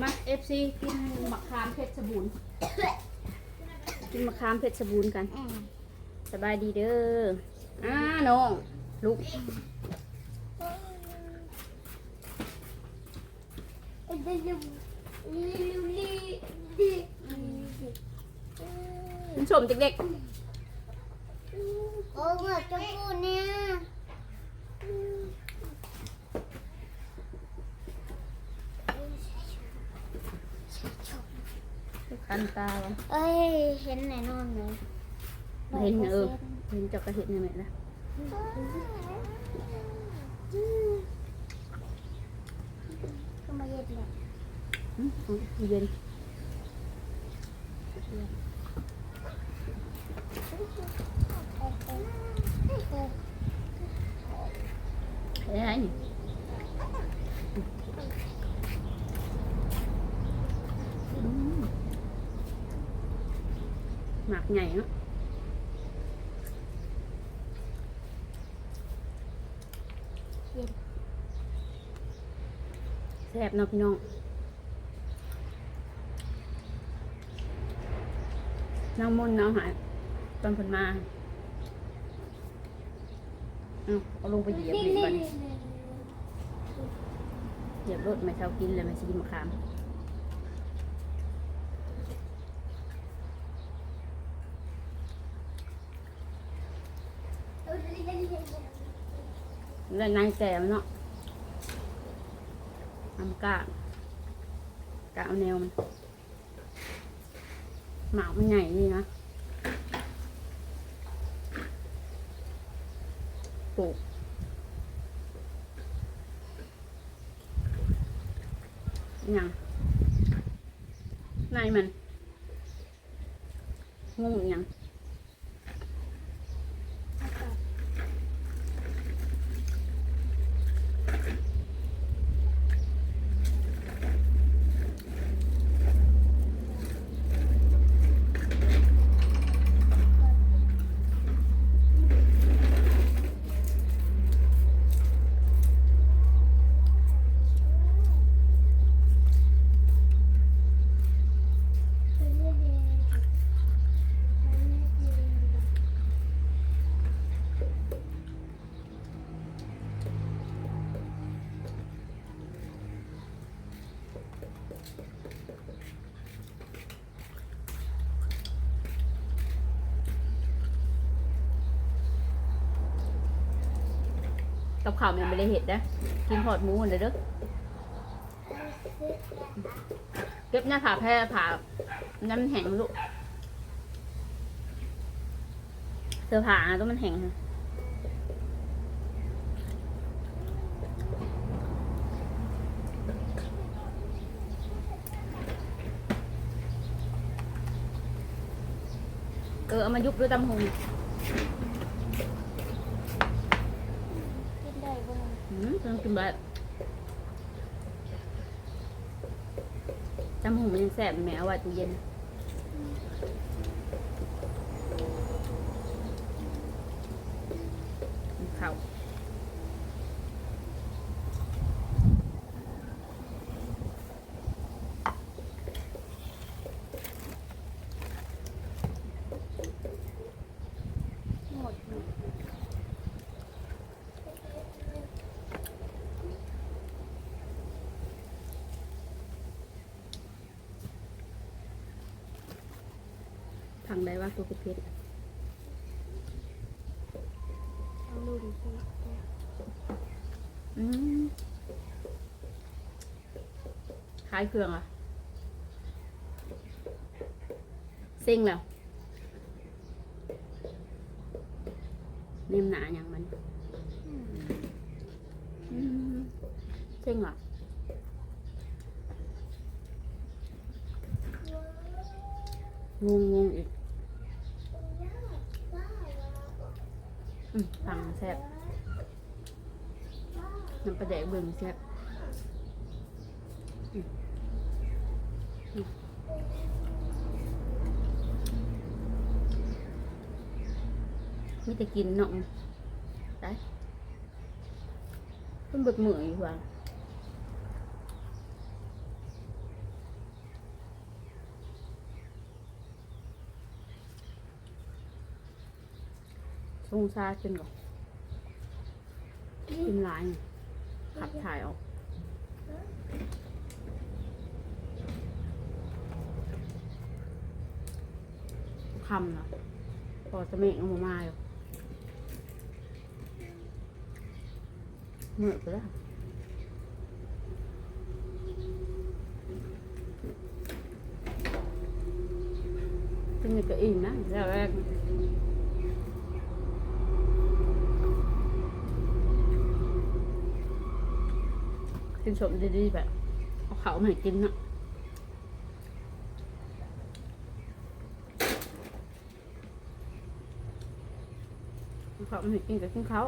มาเอฟซีกินมะขามเพชรบูรณ์กินมะขามเพชรบูรณ์กันอืมสบายดีเด้ออ่าน้องลูกมันชมเด็กโอ้เหมือนจะพูดเนี่ย คันตาวะเอ้ย เห็นแน่นอนเลยเห็นเออเห็นเจอกระเห็นยังไงล่ะก็มาเย็ดเลยอืมเอาเย็นเฮ้ยอะไรนี่อืมหมาก ใหญ่เนาะเย็นแซ่บเนาะพี่น้องน้องมนต์น้องหายตอนผลมาเอาเอาลงไปเหยียบเลยก่อนเหยียบรถไม่เช้ากินเลยไม่ชิกินมะขาม แล้วนางแก่มันเนาะทำกะกะเอาแนวมันหมากมันใหญ่นี่นะปลูกอหย่างในมันงงย่าง กับข้าวมันไม่ได้เห็ดนะกินหอดหมูเลยเด้อเก็บหน้าผาแพร่ผาน้ำแห้งลูกเสื้อผ้าต้องมันแห้งค่ะเออเอามายุบด้วยตำหง กินได้บ้าง อืม ต้องกินแบบจำหูมันยังแสบแหมเอาไว้ตู้เย็นข้าว ทางใดว่าตัวเพชรเอาลูกดิอืมขายเครื่องอะเซ็งแล้วเนมหนาอย่างมันอืมเซ็งเหรอะงงงงอีก อืมฟังแซ่บน้ำปลาแดกเบิ่งแซ่บมีแต่กินเนาะได้เพิ่นเบิดมืออยู่ว่า ทรงซาจนก่อนกินหลายขับถ่ายออกคำนะพอจะเมฆเอามามาอยู่เหมื่อยไปแล้วเป็นยังก็อิ่มนะแล้วแรก กินสมดีๆแบบเอาเขาให้กินนะเขาไม่ให้กินกับกินเขา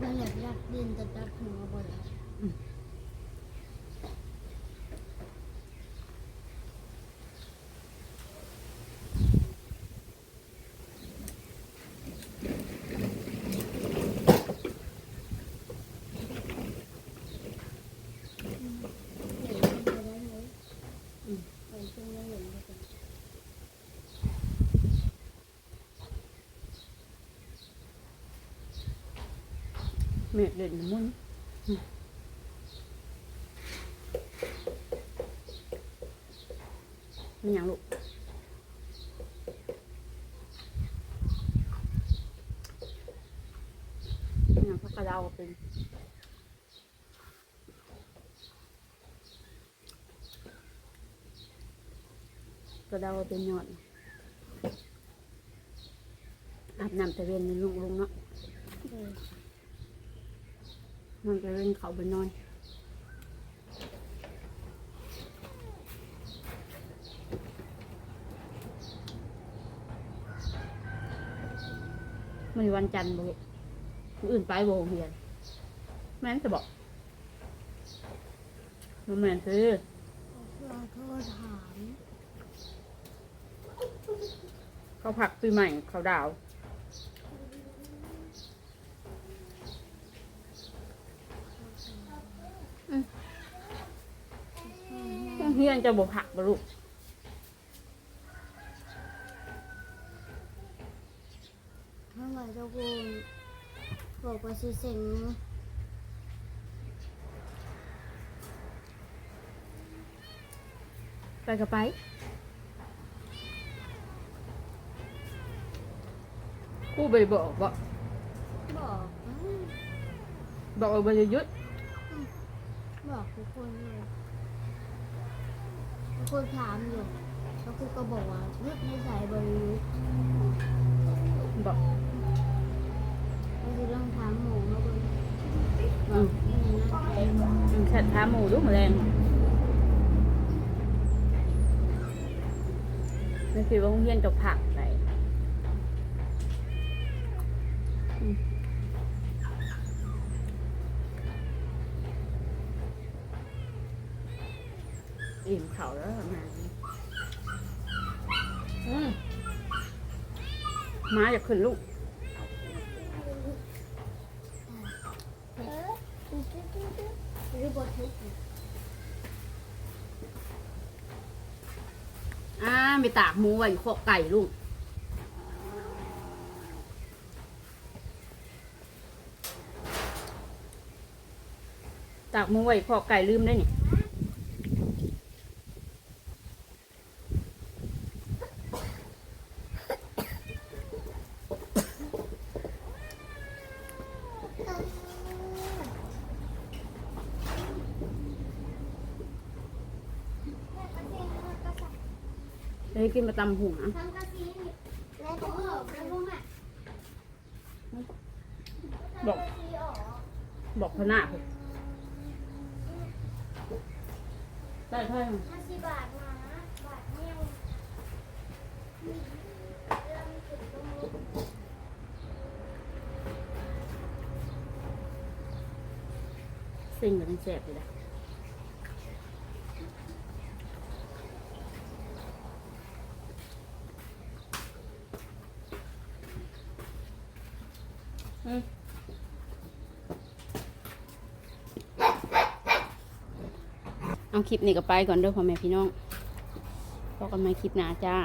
เราอยากอยากดินจะจับหัวบ่อย เม็ดเด่นมุนอืมนี่ยังลูกนี่ยังพักกระเดาเป็น กระเดาเป็นยอดอาบน้ำตะเวนในลุงลุงเนาะมันจะเล่นเขาไปนอนมันวันจันทร์บุอื่นไปโรงเรียนแม่นจะบอกมันแม่นคือเราโทษถาม เขาผักปีใหม่เขาดาว เฮียนจะบอกผักบลูกถ้าว่าเจ้าคุณบอกว่าสิเซ็งไปก็ไป กูไปบอกบอกบอกอืมบอกว่าบ่จะหยุดบอกทุกคนเลยทุกคนถามอยู่แล้วครูก็บอกว่ายุดในสายบริยุทธ์บอกก็คือต้องถามหมูมาบนอืมนี่นะอืมแค่ท้าหมูลูกแมลงนี่คือว่าโรงเรียนจะผักไปอืม อิ่มเขาแล้วมาอืมมาจะขึ้นลูกอ่าไปตากหมูไว้อยู่โคอกไก่ลูกตากหมูไว้โคอกไก่ลืมได้นี่ เลยกินมาตำหัวทำกะทินี่แล้วก็ออกแล้วกน่ะบอก บอกพนาผมได้เท่าไหร่ห้าสิบบาทมาบาทเนี่ยงสิ่งกับมันแสบอยู่แล้วอืม เอาคลิปนี้ก็ไปก่อนเด้อพ่อแม่พี่น้องพบกันใหม่คลิปหน้าจ้า